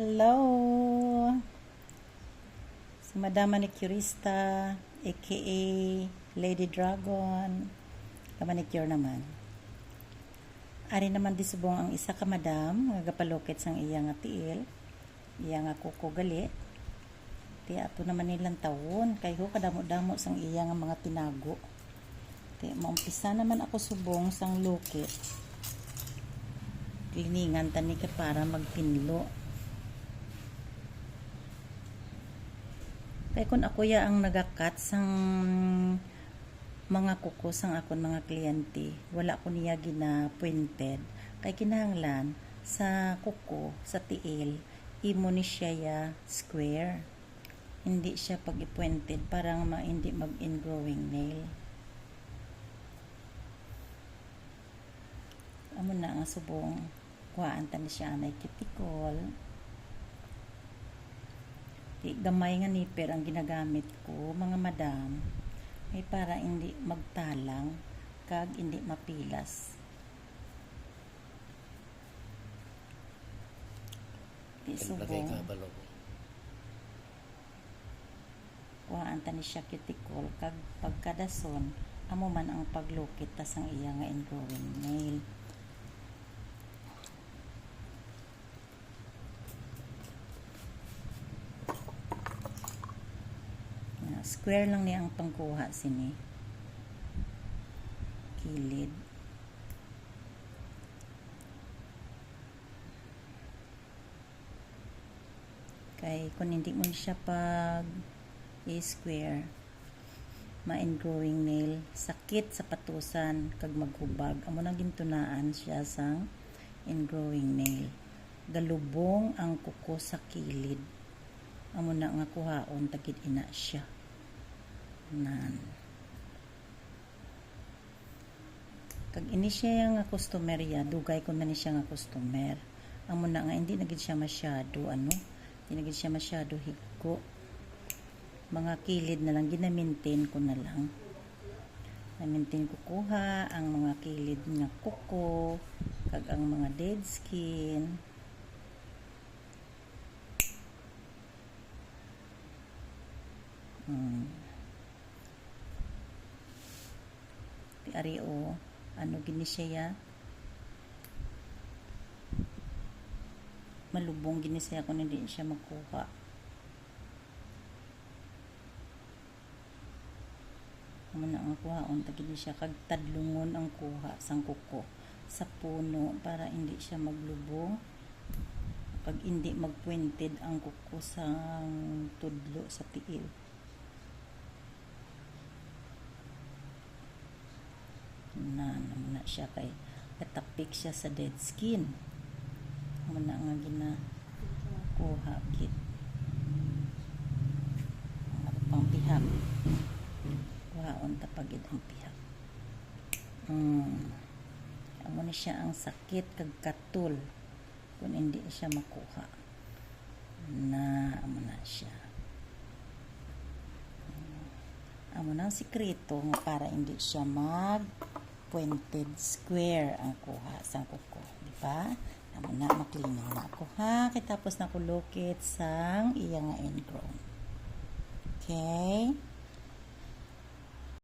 Hello! Si Madama ni Curista, aka Lady Dragon. Kamanicure naman. Ari naman di subong ang isa ka madam, nga sang iya nga tiil. Iya nga kuko gali. Ti ato naman nilang tawon, kay ho kadamo-damo sang iya nga mga tinago. Ti maumpisa naman ako subong sang lokit. Kliningan tani ka para magpinlo. Kaya kung ako ya ang nagakat sang mga kuko sang akon mga kliyente, wala ko niya gina-pointed. Kay kinahanglan sa kuko, sa tiil, imo ni siya ya square. Hindi siya pag i-pointed parang ma hindi mag-ingrowing nail. Amo na nga subong kuhaan ta ni siya anay cuticle. Gamay nga nipper ang ginagamit ko, mga madam, ay para hindi magtalang kag hindi mapilas. Di subong kuhaan ta ni siya cuticle kag pagkadason amo man ang paglukit tas ang iya nga ingrowing nail. Square lang niya ang pangkuha sini. Kilid. Kay kung hindi mo siya pag i-square, ma-ingrowing nail, sakit sa patusan kag maghubag. Amo nang gintunaan siya sang ingrowing nail. Galubong ang kuko sa kilid. Amo na nga kuhaon tagid ina siya. Nan. Kag ini siya nga customer ya, dugay ko na ni siya nga customer. Amo na nga hindi na gid siya masyado ano, hindi na gid siya masyado higko. Mga kilid na lang gina-maintain ko na lang. Na-maintain ko kuha ang mga kilid nga kuko, kag ang mga dead skin. Hmm. Ari o ano gini siya ya? Malubong gini siya kung hindi siya magkuha. Na ang kuha on tagid siya kag tadlungon ang kuha sang kuko sa puno para hindi siya maglubong pag hindi magpuented ang kuko sa tudlo sa tiil. Na na siya kay katapik siya sa dead skin. Mo na nga gina kuha kit pang pihak? Kuhaon tapagid ang pihak. Mm. amo na siya ang sakit kag katul kung hindi siya makuha. Na amo na siya. Amo na ang sikreto para hindi siya mag pointed square ang kuha sa kuko di ba? Amo na maklinaw na ako ha? Kay tapos na kulukit sang iya nga ingrown okay